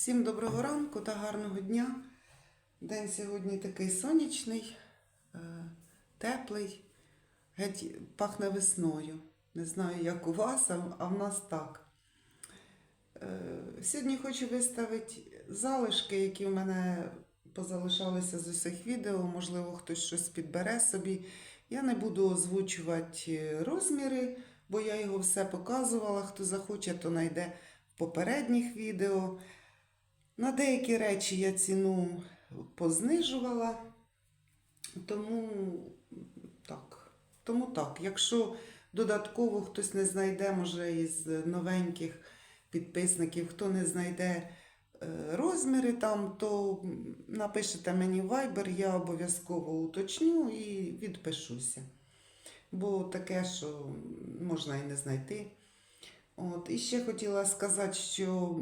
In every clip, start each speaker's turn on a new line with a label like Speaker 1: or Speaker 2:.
Speaker 1: Всім доброго ранку та гарного дня. День сьогодні такий сонячний, е, теплий, геть пахне весною. Не знаю, як у вас, а в нас так. Е, Сьогодні хочу виставити залишки, які в мене позалишалися з усіх відео. Можливо, хтось щось підбере собі. Я не буду озвучувати розміри, бо я його все показувала. Хто захоче, то знайде в попередніх відео. На деякі речі я ціну познижувала, тому так. Тому так. Якщо додатково хтось не знайде, може із новеньких підписників, хто не знайде е, розміри там, то напишете мені в Viber, я обов'язково уточню і відпишуся. Бо таке, що можна і не знайти. От. І ще хотіла сказати, що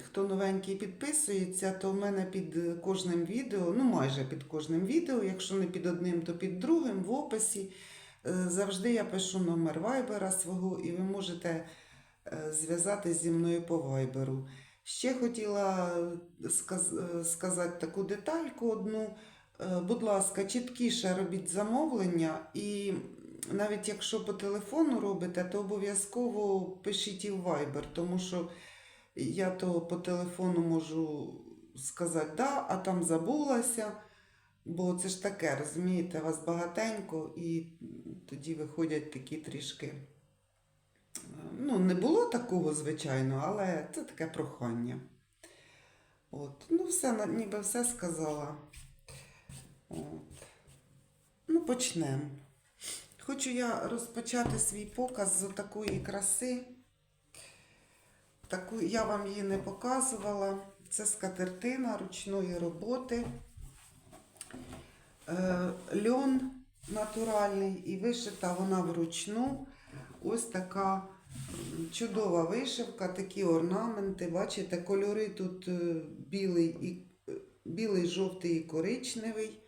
Speaker 1: хто новенький підписується, то в мене під кожним відео, ну майже під кожним відео, якщо не під одним, то під другим, в описі. е, Завжди я пишу номер вайбера свого, і ви можете е, зв'язатись зі мною по вайберу. Ще хотіла сказ- е, сказати таку детальку одну. Е, Будь ласка, чіткіше робіть замовлення, і навіть якщо по телефону робите, то обов'язково пишіть і в Viber, тому що я то по телефону можу сказати да, а там забулася. Бо це ж таке, розумієте, вас багатенько, і тоді виходять такі трішки. Ну, не було такого, звичайно, але це таке прохання. От. Ну, все, ніби все сказала. От. Ну, почнемо. Хочу я розпочати свій показ з такої краси. Таку я вам її не показувала. Це скатертина ручної роботи. Е, льон натуральний і вишита вона вручну. Ось така чудова вишивка, такі орнаменти. Бачите, кольори тут е, білий, і, е, білий, жовтий і коричневий.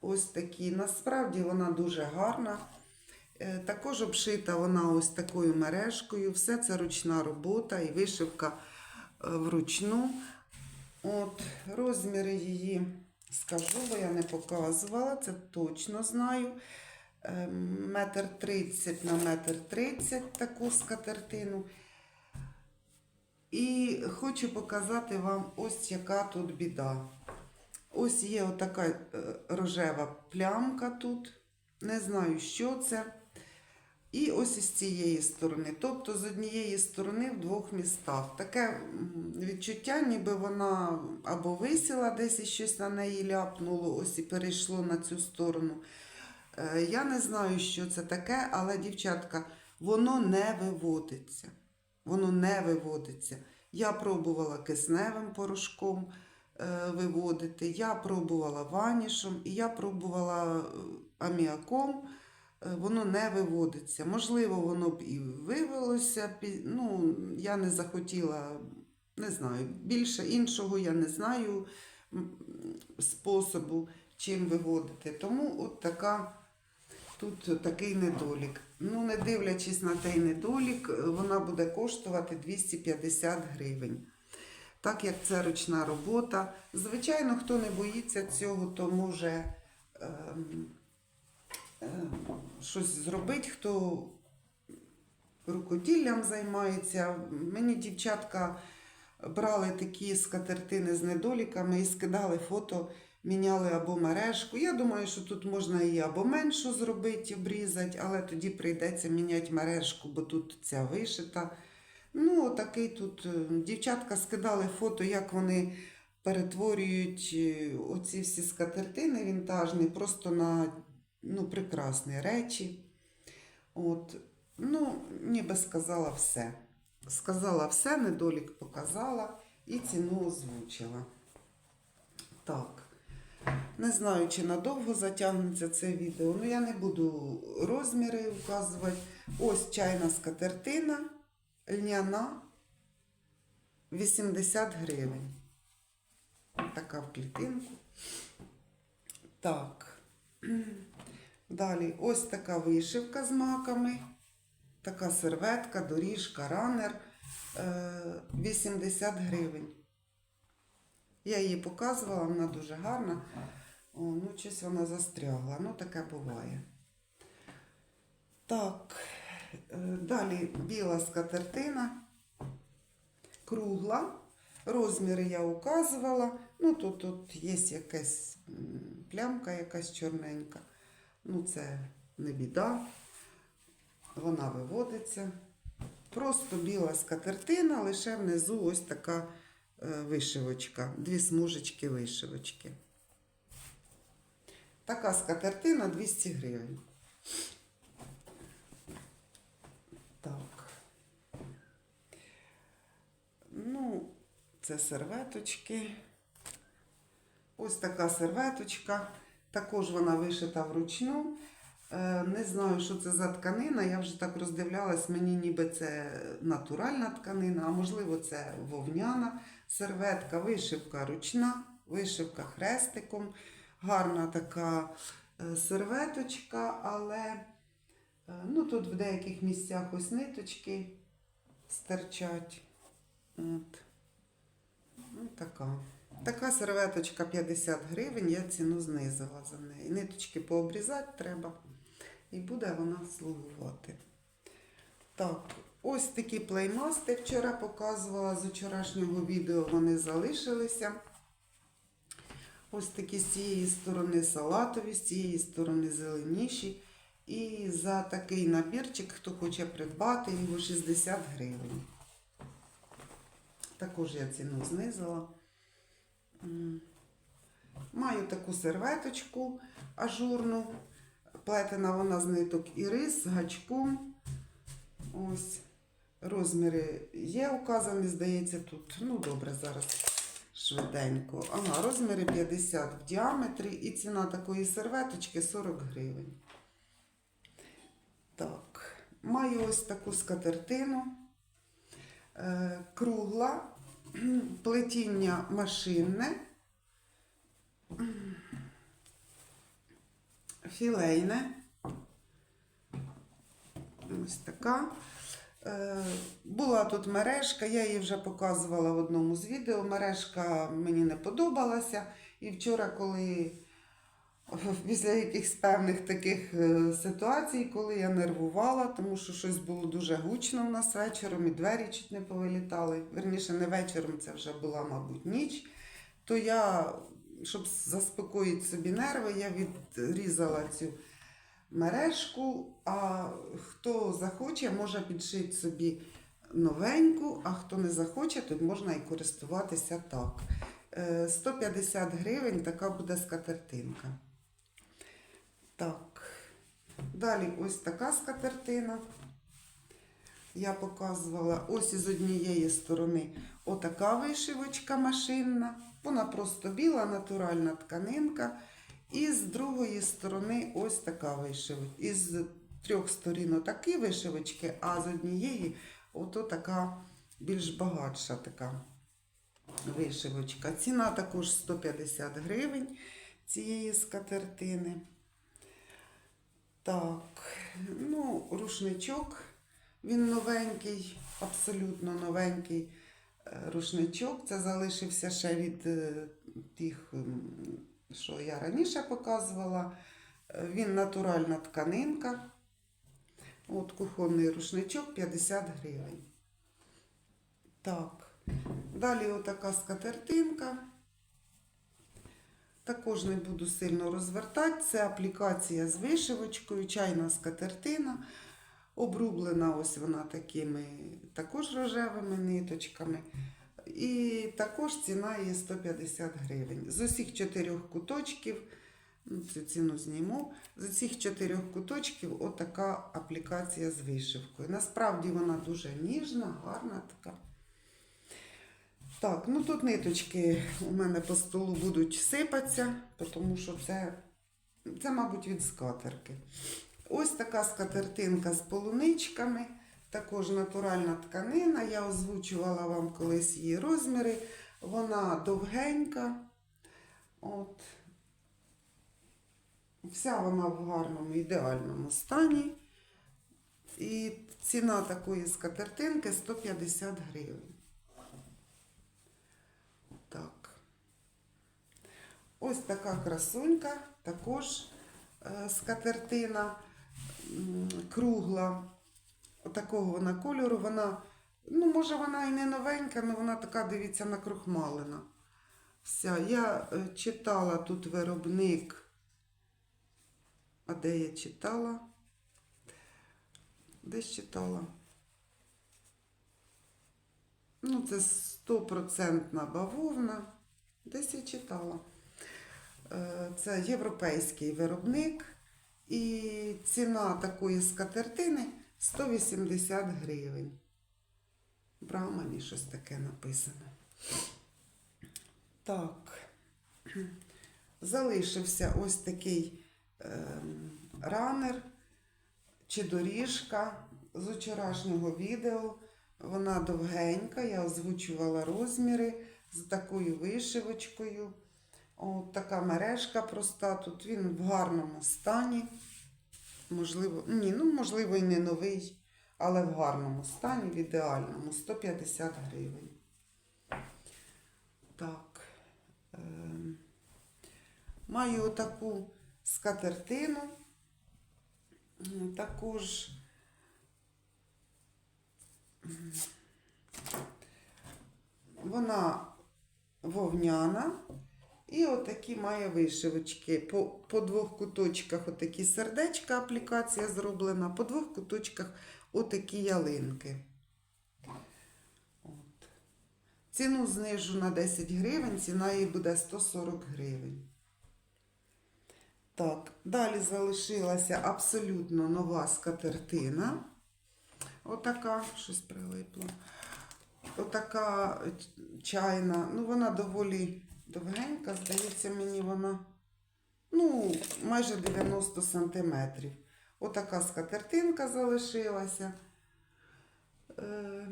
Speaker 1: Ось такі. Насправді вона дуже гарна. Е, Також обшита вона ось такою мережкою. Все це ручна робота і вишивка е, вручну. От, розміри її скажу, бо я не показувала, це точно знаю. Е, Метр тридцять на метр тридцять таку скатертину. І хочу показати вам ось яка тут біда. Ось є отака рожева плямка тут. Не знаю, що це. І ось із цієї сторони. Тобто з однієї сторони в двох містах. Таке відчуття, ніби вона або висіла десь і щось на неї ляпнуло, ось і перейшло на цю сторону. Е, Я не знаю, що це таке, але, дівчатка, воно не виводиться. Воно не виводиться. Я пробувала кисневим порошком е, виводити, я пробувала ванішем і я пробувала е, аміаком. Е, Воно не виводиться. Можливо, воно б і вивелося. Ну, я не захотіла, не знаю. Більше іншого я не знаю способу, чим виводити. Тому от така. Тут такий недолік. Ну, не дивлячись на той недолік, е, вона буде коштувати 250 гривень. Так як це ручна робота. Звичайно, хто не боїться цього, то може ем, щось зробити, хто рукоділлям займається. Мені дівчатка брали такі скатертини з недоліками і скидали фото, міняли або мережку. Я думаю, що тут можна і або меншу зробити, обрізати, але тоді прийдеться міняти мережку, бо тут ця вишита. Ну, такий тут е, дівчатка скидали фото, як вони перетворюють е, оці всі скатертини вінтажні просто на ну, прекрасні речі. От, ну, ніби сказала все. Сказала все, недолік показала і ціну озвучила. Так. Не знаю, чи надовго затягнеться це відео. Ну, я не буду розміри вказувати. Ось чайна скатертина, льняна 80 гривень. Така в клітинку. Так. Далі ось така вишивка з маками. Така серветка, доріжка, ранер. е, 80 гривень. Я її показувала, вона дуже гарна. О, ну, щось вона застрягла. Ну, таке буває. Так, е, далі біла скатертина, кругла. Розміри я указувала. Ну, тут, тут є якась плямка, якась чорненька. Ну, це не біда. Вона виводиться. Просто біла скатертина, лише внизу ось така е, вишивочка. Дві смужечки вишивочки. Така скатертина 200 гривень. Так. Ну, це серветочки. Ось така серветочка. Також вона вишита вручну. Е, Не знаю, що це за тканина. Я вже так роздивлялась, мені ніби це натуральна тканина, а можливо, це вовняна серветка, вишивка ручна, вишивка хрестиком. Гарна така е, серветочка, але е, ну, тут в деяких місцях ось ниточки стирчать. От. Ну, така. Така серветочка 50 гривень, я ціну знизила за неї. Ниточки пообрізати треба, і буде вона слугувати. Так, ось такі плеймасти вчора показувала з вчорашнього відео, вони залишилися. Ось такі з цієї сторони салатові, з цієї сторони зеленіші. І за такий набірчик, хто хоче придбати, його 60 гривень. Також я ціну знизила. Маю таку серветочку ажурну. Плетена вона з ниток і рис, з гачком. Ось. Розміри є указані, здається, тут. Ну, добре, зараз швиденько. Ага, розміри 50 в діаметрі і ціна такої серветочки 40 гривень. Так, маю ось таку скатертину. Е, кругла, плетіння машинне, філейне. Ось така. Е, Була тут мережка, я її вже показувала в одному з відео. Мережка мені не подобалася. І вчора, коли після якихось певних таких е, ситуацій, коли я нервувала, тому що щось було дуже гучно у нас вечором, і двері чуть не повилітали. Верніше, не вечором, це вже була, мабуть, ніч. То я, щоб заспокоїти собі нерви, я відрізала цю мережку, а хто захоче, може підшити собі новеньку, а хто не захоче, то можна і користуватися так. Е, 150 гривень така буде скатертинка. Так. Далі ось така скатертина. Я показувала ось із однієї сторони отака вишивочка машинна. Вона просто біла, натуральна тканинка. І з другої сторони ось така вишивочка. Із трьох сторін отакі вишивочки, а з однієї ото така більш багатша така вишивочка. Ціна також 150 гривень цієї скатертини. Так, ну, рушничок. Він новенький, абсолютно новенький е, рушничок. Це залишився ще від е, тих, що я раніше показувала. Е, Він натуральна тканинка. От кухонний рушничок 50 гривень. Так. Далі отака скатертинка. Також не буду сильно розвертати. Це аплікація з вишивочкою, чайна скатертина. Обрублена ось вона такими також рожевими ниточками. І також ціна її 150 гривень. З усіх чотирьох куточків, ну, цю ціну зніму, з усіх чотирьох куточків отака аплікація з вишивкою. Насправді вона дуже ніжна, гарна така. Так, ну тут ниточки у мене по столу будуть сипатися, тому що це, це мабуть, від скатерки. Ось така скатертинка з полуничками, також натуральна тканина. Я озвучувала вам колись її розміри. Вона довгенька. От. Вся вона в гарному, ідеальному стані. І ціна такої скатертинки 150 гривень. Так. Ось така красунька, також е, скатертина кругла. Отакого вона кольору. Вона, ну, може, вона і не новенька, але вона така, дивіться, накрухмалена. Вся. Я е, читала тут виробник. А де я читала? Десь читала. Ну, це стопроцентна бавовна. Десь я читала. Е, Це європейський виробник. І ціна такої скатертини 180 гривень. Брамані щось таке написано. Так. Залишився ось такий ем, ранер чи доріжка з вчорашнього відео. Вона довгенька, я озвучувала розміри з такою вишивочкою. От така мережка проста. Тут він в гарному стані. Можливо, ні, ну можливо і не новий, але в гарному стані, в ідеальному. 150 гривень. Так. Ем, маю отаку скатертину. Також вона вовняна. І отакі має вишивочки. По, по двох куточках отакі сердечка, аплікація зроблена, по двох куточках отакі ялинки. От. Ціну знижу на 10 гривень, ціна її буде 140 гривень. Так, далі залишилася абсолютно нова скатертина. Отака, щось прилипло. Отака чайна. Ну, вона доволі довгенька, здається, мені вона. Ну, майже 90 сантиметрів. Отака скатертинка залишилася. Е,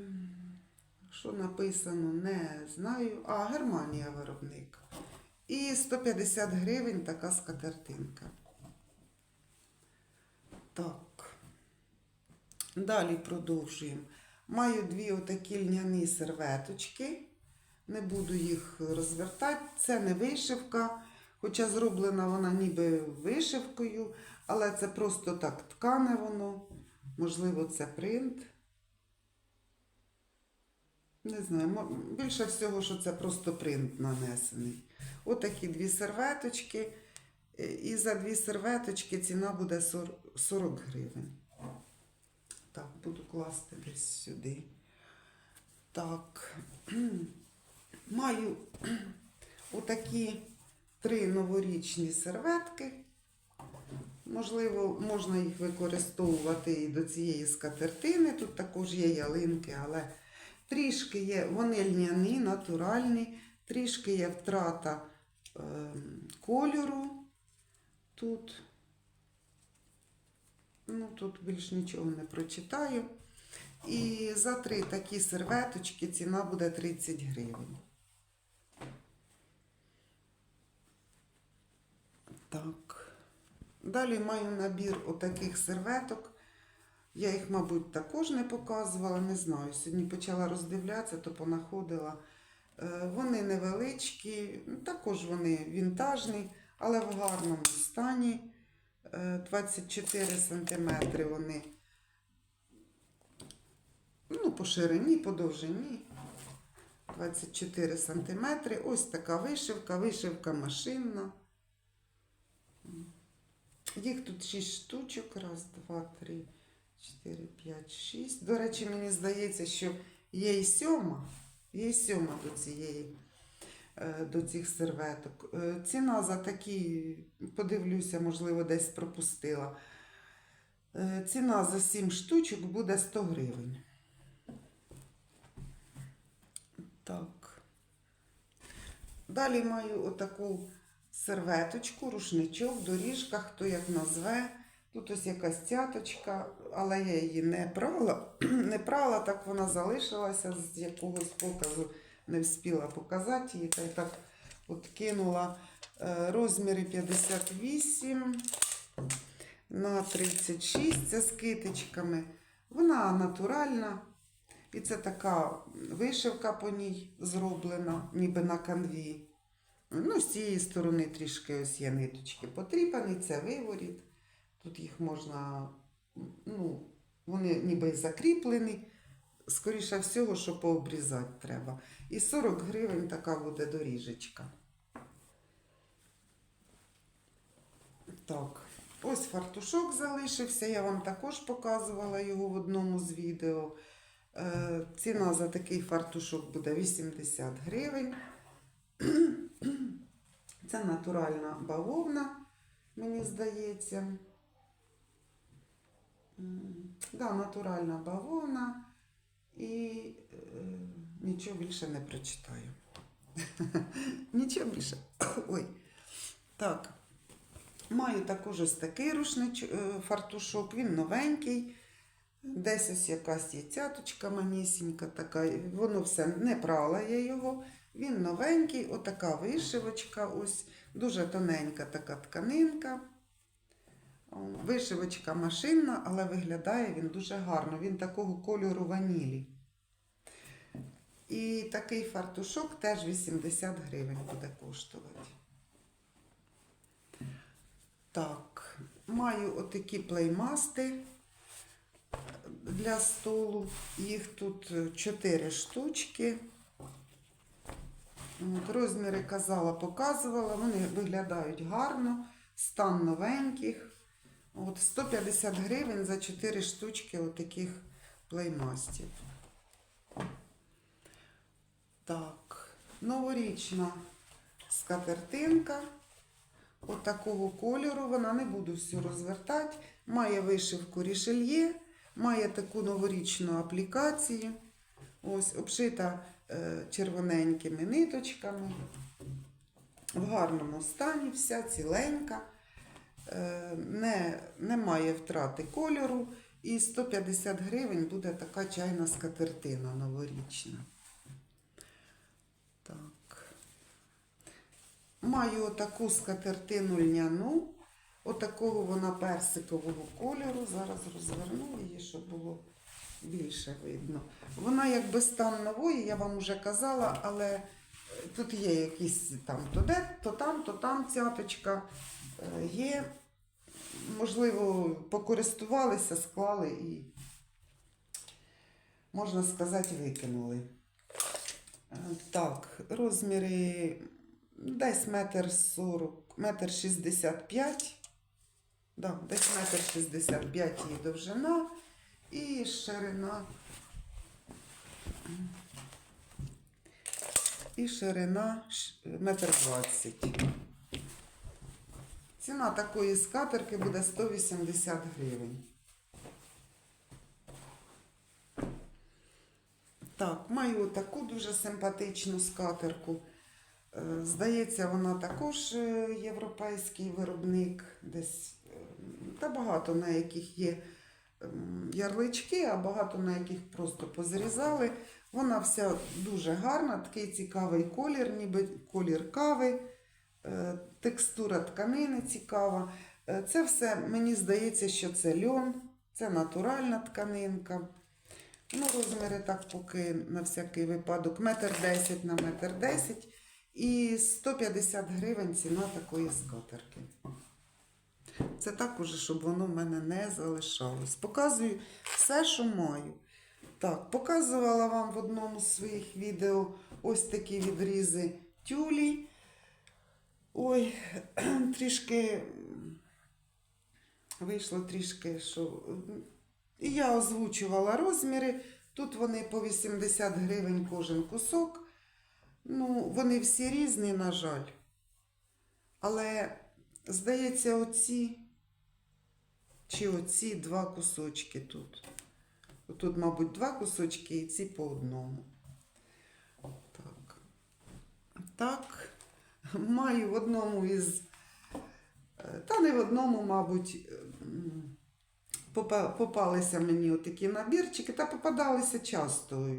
Speaker 1: що написано, не знаю. А, Германія виробник. І 150 гривень така скатертинка. Так. Далі продовжуємо. Маю дві отакі льняні серветочки. Не буду їх розвертати. Це не вишивка, хоча зроблена вона ніби вишивкою, але це просто так ткане воно. Можливо, це принт. Не знаю, більше всього, що це просто принт нанесений. Отакі дві серветочки. Е, І за дві серветочки ціна буде 40 40 гривень. Так, буду класти десь сюди. Так. Маю отакі три новорічні серветки. Можливо, можна їх використовувати і до цієї скатертини. Тут також є ялинки, але трішки є, вони льняні, натуральні, трішки є втрата ем, кольору тут. Ну, тут більш нічого не прочитаю. І за три такі серветочки ціна буде 30 гривень. Так. Далі маю набір отаких серветок. Я їх, мабуть, також не показувала, не знаю. Сьогодні почала роздивлятися, то понаходила. Е, Вони невеличкі, також вони вінтажні, але в гарному стані. Е, 24 см вони ну, по ширині, по довжині. 24 см. Ось така вишивка, вишивка машинна. Їх тут 6 штучок. Раз, два, три, чотири, п'ять, шість. До речі, мені здається, що є і сьома. Є і сьома до цієї, е, до цих серветок. Е, Ціна за такі, подивлюся, можливо, десь пропустила. Е, Ціна за 7 штучок буде 100 гривень. Так. Далі маю отаку серветочку, рушничок, доріжка, хто як назве. Тут ось якась цяточка, але я її не прала. Не прала, так вона залишилася з якогось показу, не встигла показати її. Та й так от кинула Е, розміри 58 на 36, це з китичками. Вона натуральна. І це така вишивка по ній зроблена, ніби на канві. Ну, з цієї сторони трішки ось є ниточки потріпані, це виворіт. Тут їх можна, ну, вони ніби закріплені. Скоріше всього, що пообрізати треба. І 40 гривень така буде доріжечка. Так, ось фартушок залишився. Я вам також показувала його в одному з відео. Е, ціна за такий фартушок буде 80 гривень. Це натуральна бавовна, мені здається. Да, натуральна бавовна. І е, нічого більше не прочитаю. нічого більше. Ой. Так. Маю також ось такий рушнич, е, фартушок, він новенький. Десь ось якась є цяточка манісінька така. Воно все не прала я його. Він новенький, отака вишивочка, ось дуже тоненька така тканинка. Вишивочка машинна, але виглядає він дуже гарно. Він такого кольору ванілі. І такий фартушок теж 80 гривень буде коштувати. Так, маю отакі плеймасти для столу. Їх тут 4 штучки. От, розміри казала, показувала. Вони виглядають гарно, стан новеньких. От 150 гривень за 4 штучки отаких плеймастів. Так, новорічна скатертинка. От такого кольору вона не буду всю розвертати. Має вишивку рішельє, має таку новорічну аплікацію. Ось обшита червоненькими ниточками. В гарному стані, вся ціленька. Е, не, не має втрати кольору. І 150 гривень буде така чайна скатертина новорічна. Так. Маю отаку скатертину льняну. Отакого вона персикового кольору. Зараз розверну її, щоб було більше видно. Вона якби стан нової, я вам вже казала, але е, тут є якісь там то де, то там, то там цяточка. Е, Є, можливо, покористувалися, склали і, можна сказати, викинули. Е, Так, розміри десь метр сорок, метр шістдесят п'ять. Да, десь метр шістдесят п'ять її довжина і ширина. І ширина ш- метр двадцять. Ціна такої скатерки буде 180 гривень. Так, маю таку дуже симпатичну скатерку. Е, Здається, вона також е, європейський виробник, десь е, та багато на яких є ярлички, а багато на яких просто позрізали. Вона вся дуже гарна, такий цікавий колір, ніби колір кави, е, текстура тканини цікава. Е, Це все, мені здається, що це льон, це натуральна тканинка. Ну, розміри так поки на всякий випадок. Метр 10 на метр 10 і 150 гривень ціна такої скатерки. Це так уже, щоб воно в мене не залишалось. Показую все, що маю. Так, показувала вам в одному з своїх відео ось такі відрізи тюлі. Ой, трішки вийшло трішки, що. І я озвучувала розміри. Тут вони по 80 гривень кожен кусок. Ну, вони всі різні, на жаль. Але, здається, оці чи оці два кусочки тут. Тут, мабуть, два кусочки і ці по одному. Так. Так. Маю в одному із. е, Та не в одному, мабуть, попалися мені отакі набірчики, та попадалися часто.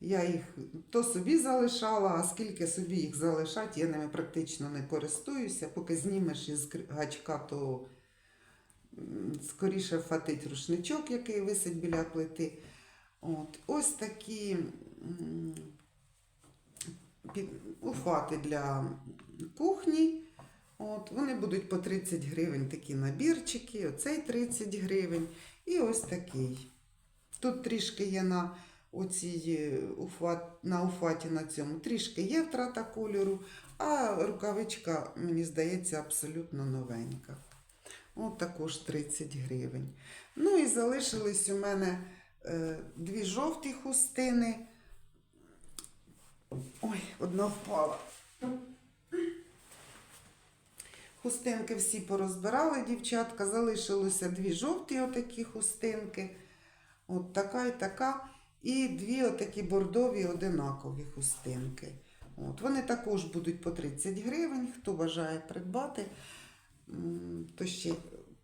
Speaker 1: Я їх то собі залишала, а скільки собі їх залишати, я ними практично не користуюся. Поки знімеш із гачка, то скоріше фатить рушничок, який висить біля плити. От. Ось такі уфати для кухні. От, вони будуть по 30 гривень такі набірчики, оцей 30 гривень і ось такий. Тут трішки є на оцій е, уфат, на уфаті на цьому, трішки є втрата кольору, а рукавичка, мені здається, абсолютно новенька. От також 30 гривень. Ну і залишились у мене е, дві жовті хустини. Ой, одна впала. Хустинки всі порозбирали, дівчатка. Залишилося дві жовті отакі хустинки. От така і така. І дві отакі бордові одинакові хустинки. От, вони також будуть по 30 гривень. Хто бажає придбати, то ще,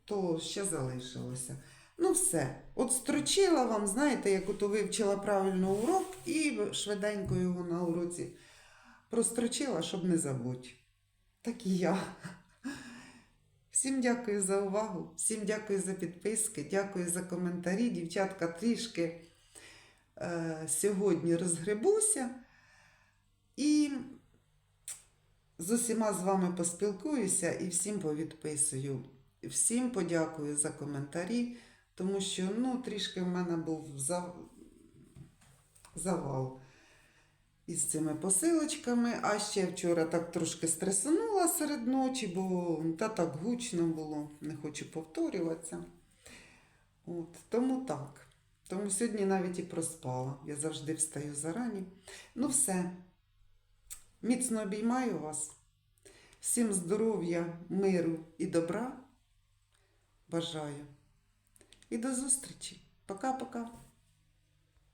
Speaker 1: то ще залишилося. Ну, все. От строчила вам, знаєте, як ото вивчила правильно урок і швиденько його на уроці прострочила, щоб не забути. Так і я. Всім дякую за увагу, всім дякую за підписки, дякую за коментарі. Дівчатка трішки сьогодні розгребуся і з усіма з вами поспілкуюся і всім повідписую. Всім подякую за коментарі, тому що ну, трішки в мене був завал із цими посилочками. А ще вчора так трошки стресанула серед ночі, бо та так гучно було, не хочу повторюватися. От, тому так. Тому сьогодні навіть і проспала. Я завжди встаю зарані. Ну, все. Міцно обіймаю вас. Всім здоров'я, миру і добра. Бажаю. І до зустрічі. Пока-пока.